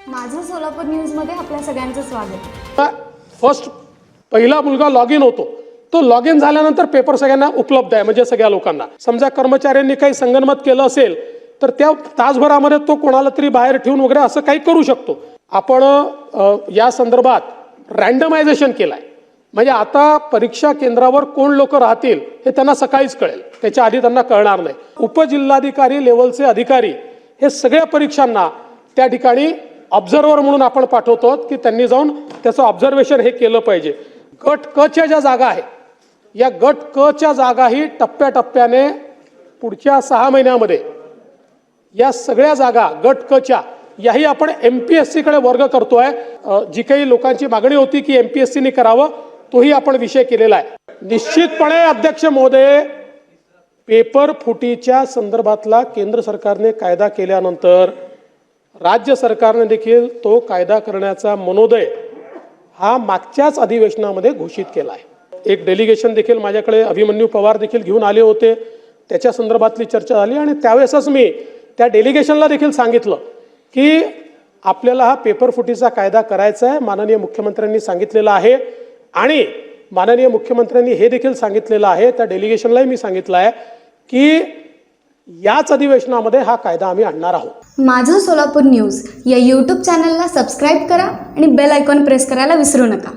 सोलापूर न्यूजमध्ये आपल्या सगळ्यांचं स्वागत. फर्स्ट पहिला मुलगा लॉग इन होतो. तो लॉग इन झाल्यानंतर पेपर सगळ्यांना उपलब्ध आहे म्हणजे सगळ्या लोकांना. समजा कर्मचाऱ्यांनी काही संगनमत केलं असेल तर त्या तासभरामध्ये तो कोणाला तरी बाहेर ठेवून वगैरे असं काही करू शकतो. आपण या संदर्भात रँडमायझेशन केलं आहे म्हणजे आता परीक्षा केंद्रावर कोण लोक राहतील हे त्यांना सकाळीच कळेल. त्याच्या आधी त्यांना कळणार नाही. उपजिल्हाधिकारी लेवलचे अधिकारी हे सगळ्या परीक्षांना त्या ठिकाणी ऑब्झर्वर म्हणून आपण पाठवतो की त्यांनी जाऊन त्याचं ऑब्झर्वेशन हे केलं पाहिजे. गट क च्या ज्या जागा आहेत या गट क च्या जागाही टप्प्याटप्प्याने पुढच्या सहा महिन्यामध्ये या सगळ्या जागा गट क च्या याही आपण एम पी एस सीकडे वर्ग करतोय. आहे जी काही लोकांची मागणी होती की एम पी एस सीने करावं तोही आपण विषय केलेला आहे. निश्चितपणे अध्यक्ष महोदय पेपर फुटीच्या संदर्भातला केंद्र सरकारने कायदा केल्यानंतर राज्य सरकारने देखील तो कायदा करण्याचा मनोदय हा मागच्याच अधिवेशनामध्ये घोषित केला आहे. एक डेलिगेशन देखील माझ्याकडे अभिमन्यू पवार देखील घेऊन आले होते. त्याच्या संदर्भातली चर्चा झाली आणि त्यावेळेसच मी त्या डेलिगेशनला देखील सांगितलं की आपल्याला हा पेपर फुटीचा कायदा करायचा आहे माननीय मुख्यमंत्र्यांनी सांगितलेलं आहे आणि माननीय मुख्यमंत्र्यांनी हे देखील सांगितलेलं आहे त्या डेलिगेशनलाही मी सांगितलं आहे की याच अधिवेशनामध्ये हा कायदा आम्ही आणणार आहोत. माझं सोलापूर न्यूज या यूट्यूब चॅनलला सबस्क्राईब करा आणि बेल आयकॉन प्रेस करायला विसरू नका.